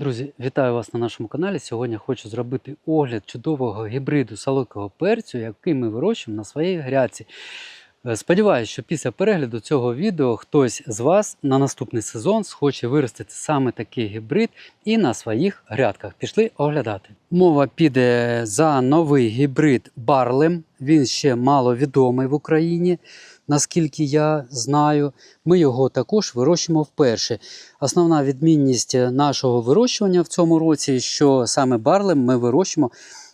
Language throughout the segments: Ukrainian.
Друзі, вітаю вас на нашому каналі. Сьогодні хочу зробити огляд чудового гібриду солодкого перцю, який ми вирощуємо на своїй грядці. Е, Сподіваюсь, що після перегляду цього відео хтось з вас на наступний сезон схоче виростити саме такий гібрид і на своїх грядках. Пішли оглядати. Мова піде за новий гібрид Барлем. Він ще мало відомий в Україні. Наскільки я знаю, ми його також вирощуємо вперше. Основна відмінність нашого вирощування в цьому році, що саме барлем ми вирощуємо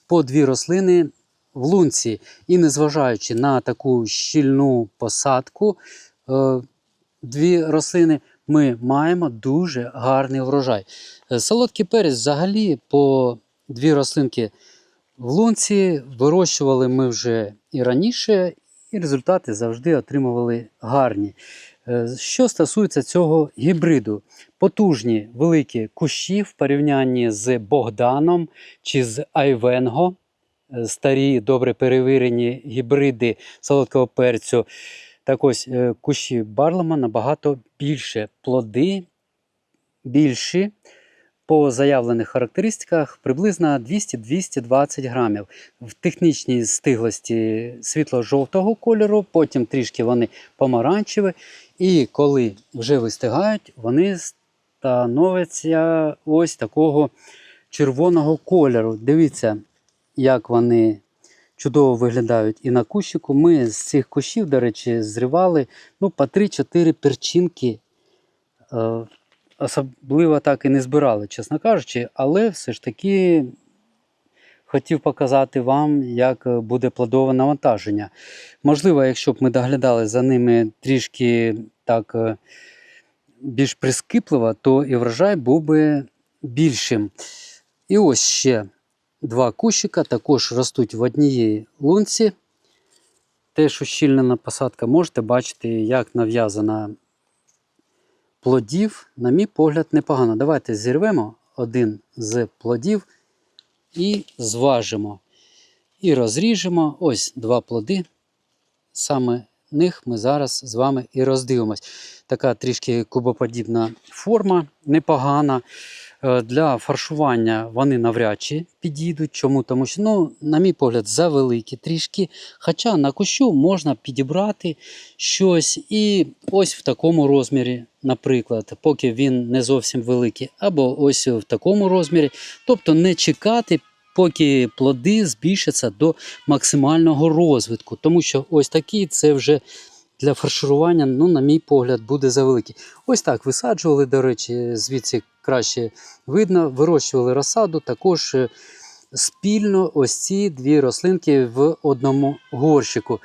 по дві рослини в лунці. І незважаючи на таку щільну посадку, е, дві рослини, ми маємо дуже гарний врожай. Е, Солодкий перець взагалі по дві рослинки в лунці вирощували ми вже і раніше, і результати завжди отримували гарні. Е, Що стосується цього гібриду, потужні великі кущі в порівнянні з Богданом чи з Айвенго, е, старі добре перевірені гібриди солодкого перцю. Так ось е, кущі Барлема набагато більше. Плоди більші. По заявлених характеристиках приблизно 200-220 грамів. В технічній стиглості світло-жовтого кольору, потім трішки вони помаранчеві. І коли вже вистигають, вони становляться ось такого червоного кольору. Дивіться, як вони чудово виглядають і на кущику. Ми з цих кущів, до речі, зривали ну, по 3-4 перчинки. Е, Особливо так і не збирали, чесно кажучи, але все ж таки хотів показати вам, як буде плодове навантаження. Можливо, якщо б ми доглядали за ними трішки так е, більш прискіпливо, то і врожай був би більшим. І ось ще два кущика також ростуть в одній лунці. Теж ущільнена посадка. Можете бачити, як нав'язана плодів, на мій погляд, непогано. Давайте зірвемо один з плодів і зважимо. І розріжемо ось два плоди. Саме них ми зараз з вами і роздивимось. Така трішки кубоподібна форма, непогана. Е, Для фаршування вони навряд чи підійдуть. Чому? Тому що, ну, на мій погляд, завеликі трішки. Хоча на кущу можна підібрати щось і ось в такому розмірі, наприклад, поки він не зовсім великий, або ось в такому розмірі. Тобто не чекати, поки плоди збільшаться до максимального розвитку. Тому що ось такі це вже для фарширування, ну, на мій погляд, буде завеликий. Ось так висаджували, до речі, звідси краще видно, вирощували розсаду, також е, спільно ось ці дві рослинки в одному горщику.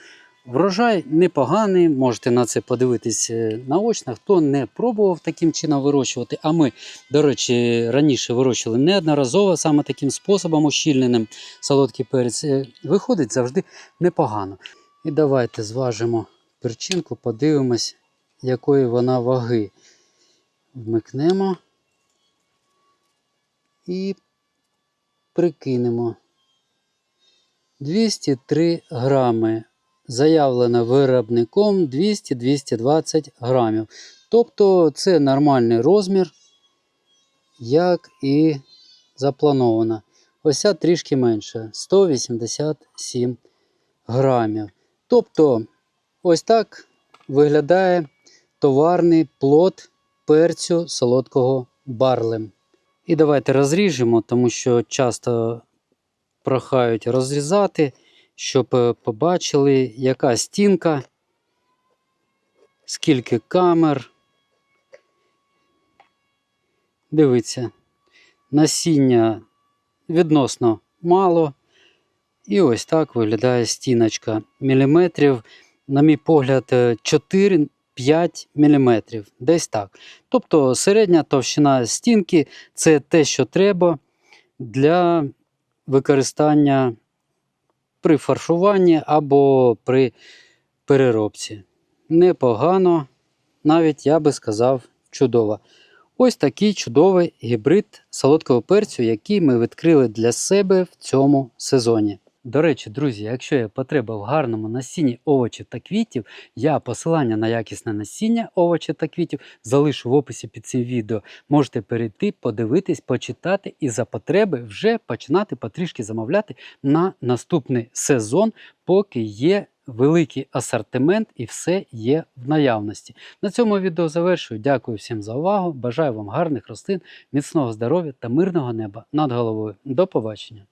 Врожай непоганий, можете на це подивитись е, наочно. Хто не пробував таким чином вирощувати, а ми, до речі, раніше вирощували неодноразово саме таким способом, ущільненим солодкий перець, е, виходить завжди непогано. І давайте зважимо перчинку, подивимось, якої вона ваги. Вмикнемо і прикинемо. 203 грами. Заявлено виробником 200-220 грамів. Тобто це нормальний розмір, як і заплановано. Ось ця трішки менше 187 грамів. Тобто, ось так виглядає товарний плод перцю солодкого барлем. І давайте розріжемо, тому що часто прохають розрізати, щоб е, побачили, яка стінка, скільки камер. Дивіться, насіння відносно мало. І ось так виглядає стіночка. Міліметрів, на мій погляд, 4-5 мм. Десь так. Тобто середня товщина стінки це те, що треба для використання при фаршуванні або при переробці. Непогано, навіть я би сказав, чудово. Ось такий чудовий гібрид солодкого перцю, який ми відкрили для себе в цьому сезоні. До речі, друзі, якщо є потреба в гарному насінні овочів та квітів, я посилання на якісне насіння овочів та квітів залишу в описі під цим відео. Можете перейти, подивитись, почитати і за потреби вже починати потрішки замовляти на наступний сезон, поки є великий асортимент і все є в наявності. На цьому відео завершую. Дякую всім за увагу. Бажаю вам гарних рослин, міцного здоров'я та мирного неба над головою. До побачення!